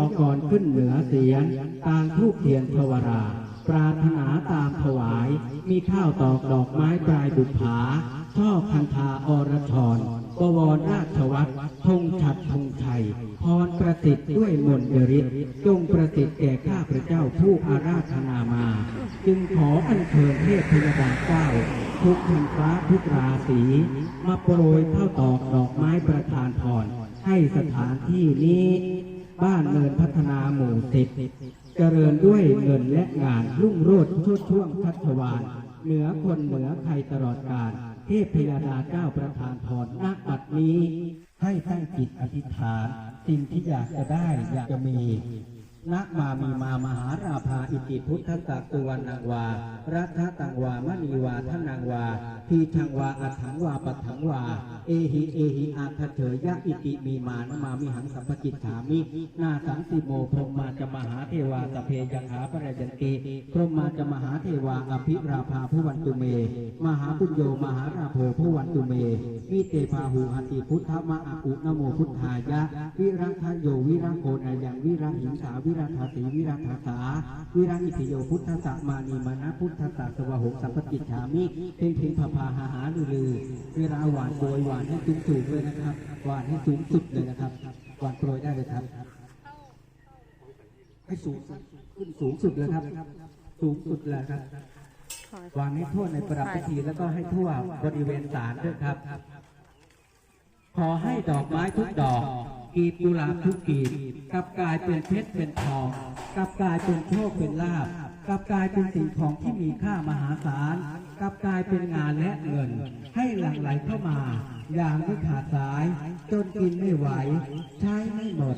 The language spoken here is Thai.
ออก่อนขึ้นเหนือเสียงต่างทูกเทียนทวรา ปรารถนาตามถวาย มีข้าวตอกดอกไม้ปลายบุภาช่อคันธาอรชรบวรราชวัตรธงฉัดธงชัยพรประสิทธิ์ด้วยมนต์ฤทธิ์จงประสิทธิ์แก่ข้าพระเจ้าผู้อาราธนามา จึงขออัญเชิญเทพพยดาเจ้าทุกทันฟ้าทุกราศีมาโปรยข้าวตอกดอกไม้ประทานพรให้สถานที่นี้ บ้านเนินพัฒนาหมู่สิบเจริญด้วยเงินและงานรุ่งโรจน์ชดช่วงทัชวานเหนือคนเหนือใครตลอดกาลเทพพยดาเจ้าประทานพรณบัดนี้ ให้ตั้งจิตอธิษฐาน สิ่งที่อยากจะได้อยากจะมี นะมามีมามหาราภาอิติพุทธสักตุวันนางวา รัฐตังวามณีวาทนางวา ทีชังวาอัฏฐังวาปัฏฐังวา เอหิเอหิอาคเถยะอิติมีมานมามิหังสัมปจิตถามิ นาสังสิโมพรหมาจะมหาเทวาสพเพยังหาปรยันติพรหมาจะมหาเทวาอภิราภาผู้วันตุเม มหาปุญโยมหาราโภผู้วันตุเมวิเตพาหูหติพุทธมะอาอุนโมพุทธายะ วิรังคโยวิรังโกนายังวิรังหิงสาวิิรังทาสีวิรังทาสาวิรังอิติโยพุทธสะมานีมานะพุทธสะสวะหงสัมปจิตฉามิเพ่งเพ่งพาพาหาหาลือลือเวลาหวานโปรยหวานให้สูงสูงเลยนะครับ หวานให้สูงสุดเลยนะครับหวานโปรยได้เลยครับ ให้สูงสุดขึ้นสูงสุดเลยครับ สูงสุดเลยครับวางให้ทั่วในประดับพิธีแล้วก็ให้ทั่วบริเวณศาลด้วยครับ ขอให้ดอกไม้ทุกดอก กีบกุหลาบทุกกีบกลับกลายเป็นเพชรเป็นทองกลับกลายเป็นโชคเป็นลาบกลับกลายเป็นสิ่งของที่มีค่ามหาศาลกลับกลายเป็นงานและเงิน ให้หลั่งไหลเข้ามา อย่างไม่ขาดสาย จนกินไม่ไหว ใช้ไม่หมด